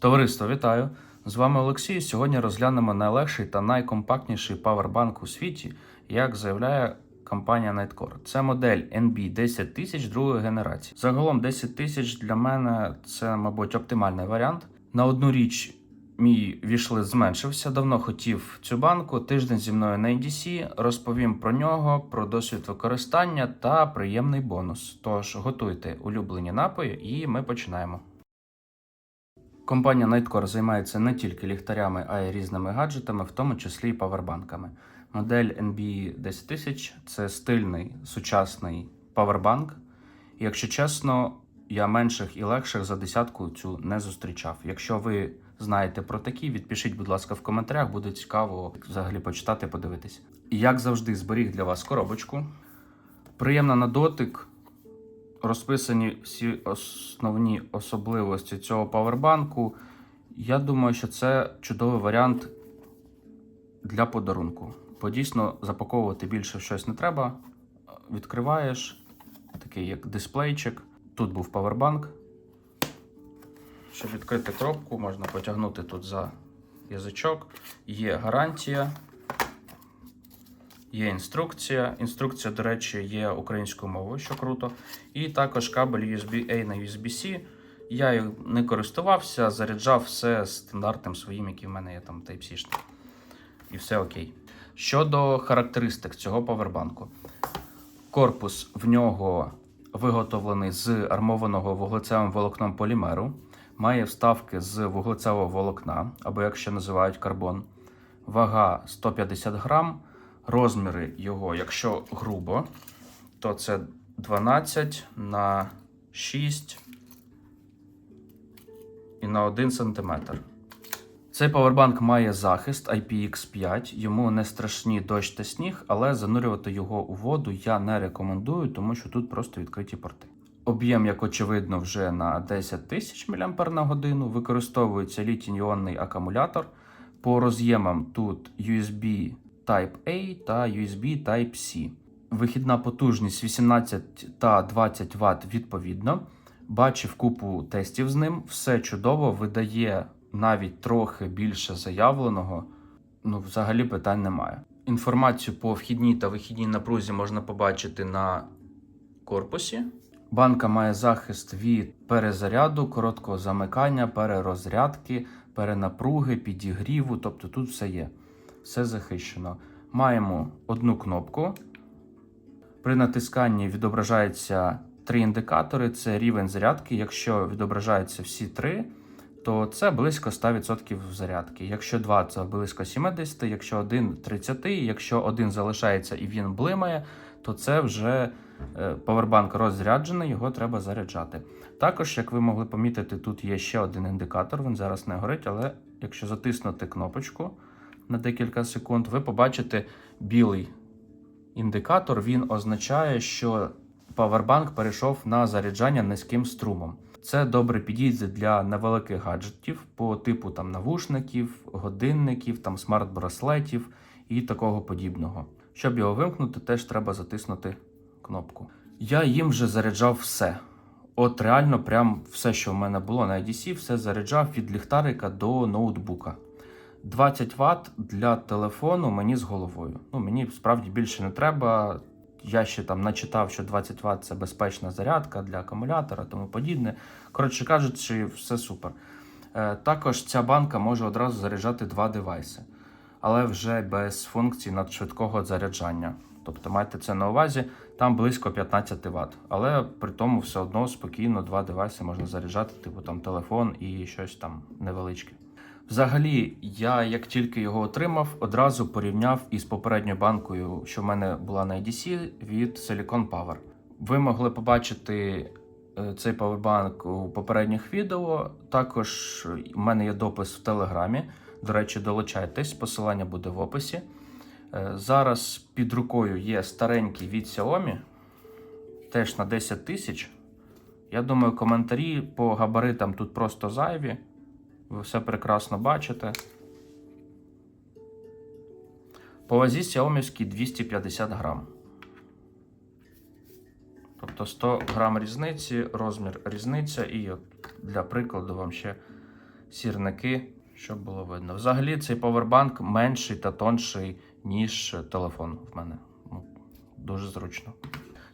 Товариство, вітаю! З вами Олексій. Сьогодні розглянемо найлегший та найкомпактніший павербанк у світі, як заявляє компанія Nightcore. Це модель NB 10000 другої генерації. Загалом 10 тисяч для мене це, мабуть, оптимальний варіант. На одну річ мій вішлист зменшився. Давно хотів цю банку. Тиждень зі мною на EDC. Розповім про нього, про досвід використання та приємний бонус. Тож готуйте улюблені напої, і ми починаємо. Компанія Nightcore займається не тільки ліхтарями, а й різними гаджетами, в тому числі і павербанками. Модель NB 10000 це стильний сучасний павербанк. Якщо чесно, я менших і легших за десятку цю не зустрічав. Якщо ви знаєте про такі, відпишіть, будь ласка, в коментарях, буде цікаво взагалі почитати, подивитись. І як завжди, зберіг для вас коробочку. Приємна на дотик. Розписані всі основні особливості цього павербанку. Я думаю, що це чудовий варіант для подарунку. Бо дійсно запаковувати більше щось не треба. Відкриваєш такий як дисплейчик. Тут був павербанк. Щоб відкрити коробку, можна потягнути тут за язичок. Є гарантія. Є інструкція. Інструкція, до речі, є українською мовою, що круто. І також кабель USB-A на USB-C. Я не користувався, заряджав все стандартним своїм, який в мене є там Type-C. І все окей. Щодо характеристик цього павербанку. Корпус в нього виготовлений з армованого вуглецевим волокном полімеру. Має вставки з вуглецевого волокна, або як ще називають карбон. Вага 150 грам. Розміри його, якщо грубо, то це 12 на 6 і на 1 см. Цей павербанк має захист IPX5, йому не страшні дощ та сніг, але занурювати його у воду я не рекомендую, тому що тут просто відкриті порти. Об'єм, як очевидно, вже на 10 тисяч мАч. Використовується літій-іонний акумулятор. По роз'ємам тут USB Type-A та USB Type-C. Вихідна потужність 18 та 20 Вт відповідно. Бачив купу тестів з ним. Все чудово, видає навіть трохи більше заявленого. Ну, взагалі питань немає. Інформацію по вхідній та вихідній напрузі можна побачити на корпусі. Банка має захист від перезаряду, короткого замикання, перерозрядки, перенапруги, підігріву. Тобто тут все є. Все захищено. Маємо одну кнопку. При натисканні відображаються три індикатори: це рівень зарядки. Якщо відображаються всі три, то це близько 100% зарядки. Якщо два, це близько 70, якщо один 30, якщо один залишається і він блимає, то це вже е, павербанк розряджений, його треба заряджати. Також, як ви могли помітити, тут є ще один індикатор, він зараз не горить, але якщо затиснути кнопочку на декілька секунд, ви побачите білий індикатор. Він означає, що павербанк перейшов на заряджання низьким струмом. Це добре підійде для невеликих гаджетів по типу там навушників, годинників, там смарт-браслетів і такого подібного. Щоб його вимкнути, теж треба затиснути кнопку. Я їм вже заряджав все. От реально, прям все, що в мене було на IDC, все заряджав від ліхтарика до ноутбука. 20 Вт для телефону мені з головою. Ну, мені справді більше не треба. Я ще там начитав, що 20 Вт це безпечна зарядка для акумулятора, тому подібне. Коротше кажучи, все супер. Е, також ця банка може одразу заряджати два девайси, але вже без функції надшвидкого заряджання. Тобто майте це на увазі, там близько 15 Вт. Але при тому все одно спокійно два девайси можна заряджати, типу там телефон і щось там невеличке. Взагалі, я як тільки його отримав, одразу порівняв із попередньою банкою, що в мене була на IDC від Silicon Power. Ви могли побачити е, цей павербанк у попередніх відео. Також в мене є допис в Телеграмі. До речі, долучайтесь, посилання буде в описі. Е, Зараз під рукою є старенький від Xiaomi, теж на 10 тисяч. Я думаю, коментарі по габаритам тут просто зайві. Ви все прекрасно бачите. По вазі Xiaomi 250 грам. Тобто 100 грам різниці, розмір різниця, і от для прикладу вам ще сірники, щоб було видно. Взагалі, цей повербанк менший та тонший, ніж телефон в мене. Ну, дуже зручно.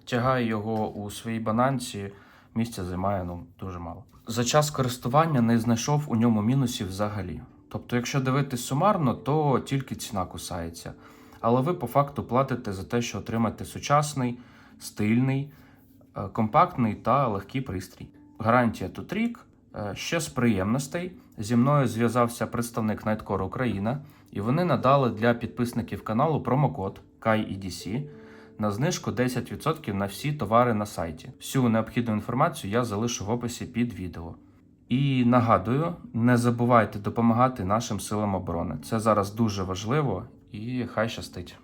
Тягаю його у своїй бананці, місця займає ну, дуже мало. За час користування не знайшов у ньому мінусів взагалі. Тобто, якщо дивитись сумарно, то тільки ціна кусається. Але ви по факту платите за те, що отримаєте сучасний, стильний, е, компактний та легкий пристрій. Гарантія тут рік. Е, Ще з приємностей зі мною зв'язався представник Nightcore Україна, і вони надали для підписників каналу промокод KAIEDC на знижку 10% на всі товари на сайті. Всю необхідну інформацію я залишу в описі під відео. І нагадую, не забувайте допомагати нашим силам оборони. Це зараз дуже важливо і хай щастить.